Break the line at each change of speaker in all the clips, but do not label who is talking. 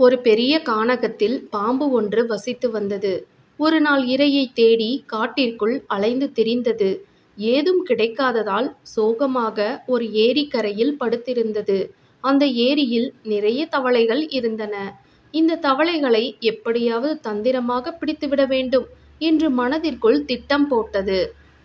ஒரு பெரிய கானகத்தில் பாம்பு ஒன்று வசித்து வந்தது. ஒரு நாள் இரையைத் தேடி காட்டிற்குள் அலைந்து திரிந்தது. ஏதும் கிடைக்காததால் சோகமாக ஒரு ஏரிக்கரையில் படுத்திருந்தது. அந்த ஏரியில் நிறைய தவளைகள் இருந்தன. இந்த தவளைகளை எப்படியாவது தந்திரமாக பிடித்துவிட வேண்டும் என்று மனதிற்குள் திட்டம் போட்டது.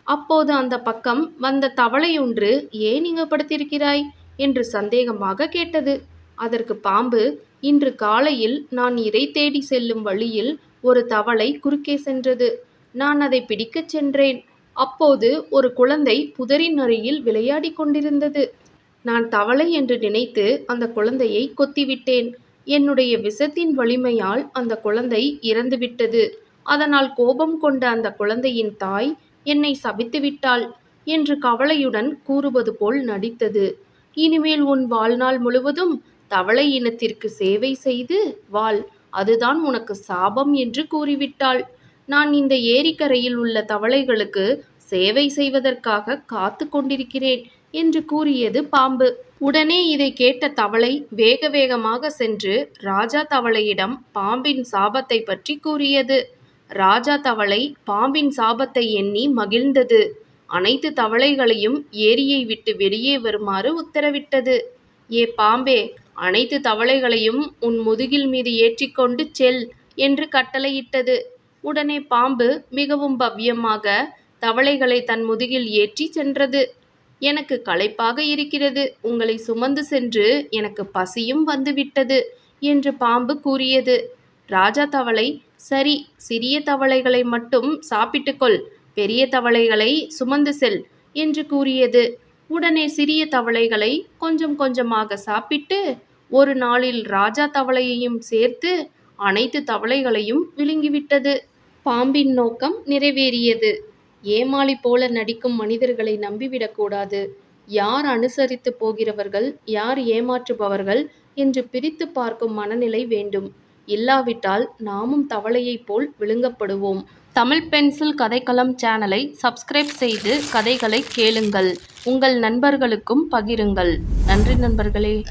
அப்போது அந்த பக்கம் வந்த தவளையொன்று ஏன் இங்கு படுத்திருக்கிறாய்? என்று சந்தேகமாக கேட்டது. அதற்கு பாம்பு இன்று காலையில் நான் இரை தேடி செல்லும் வழியில் ஒரு தவளை குறுக்கே சென்றது. நான் அதை பிடிக்கச் சென்றேன். அப்போது ஒரு குழந்தை புதரின் அருகில் விளையாடிக் கொண்டிருந்தது. நான் தவளை என்று நினைத்து அந்த குழந்தையை கொத்திவிட்டேன். என்னுடைய விஷத்தின் வலிமையால் அந்த குழந்தை இறந்துவிட்டது. அதனால் கோபம் கொண்ட அந்த குழந்தையின் தாய் என்னை சபித்துவிட்டாள் என்று கவலையுடன் கூறுவது போல் நடித்தது. இனிமேல் உன் வாழ்நாள் முழுவதும் தவளை இனத்திற்கு சேவை செய்து வாழ். அதுதான் உனக்கு சாபம் என்று கூறிவிட்டாள். நான் இந்த ஏரிக்கரையில் உள்ள தவளைகளுக்கு சேவை செய்வதற்காக காத்து கொண்டிருக்கிறேன் என்று கூறியது பாம்பு. உடனே இதைக் கேட்ட தவளை வேக வேகமாக சென்று ராஜா தவளையிடம் பாம்பின் சாபத்தைப் பற்றி கூறியது. ராஜா தவளை பாம்பின் சாபத்தை எண்ணி மகிழ்ந்தது. அனைத்து தவளைகளையும் ஏரியை விட்டு வெளியே வருமாறு உத்தரவிட்டது. ஏ பாம்பே அனைத்து தவளைகளையும் உன் முதுகில் மீது ஏற்றிக்கொண்டு செல் என்று கட்டளையிட்டது. உடனே பாம்பு மிகவும் பவ்யமாக தவளைகளை தன் முதுகில் ஏற்றிச் சென்றது. எனக்கு களைப்பாக இருக்கிறது. உங்களை சுமந்து சென்று எனக்கு பசியும் வந்துவிட்டது என்று பாம்பு கூறியது. ராஜா தவளை சரி சிறிய தவளைகளை மட்டும் சாப்பிட்டுக்கொள் பெரிய தவளைகளை சுமந்து செல் என்று கூறியது. உடனே சிறிய தவளைகளை கொஞ்சம் கொஞ்சமாக சாப்பிட்டு ஒரு நாளில் ராஜா தவளையையும் சேர்த்து அனைத்து தவளைகளையும் விழுங்கிவிட்டது. பாம்பின் நோக்கம் நிறைவேறியது. ஏமாளி போல நடிக்கும் மனிதர்களை நம்பிவிடக்கூடாது யார் அனுசரித்துப் போகிறவர்கள் யார் ஏமாற்றுபவர்கள் என்று பிரித்துப் பார்க்கும் மனநிலை வேண்டும். இல்லாவிட்டால் நாமும் தவளையைப் போல் விழுங்கப்படுவோம். தமிழ் பென்சில் கதைக்களம் சேனலை சப்ஸ்கிரைப் செய்து கதைகளைக் கேளுங்கள். உங்கள் நண்பர்களுக்கும் பகிருங்கள். நன்றி நண்பர்களே.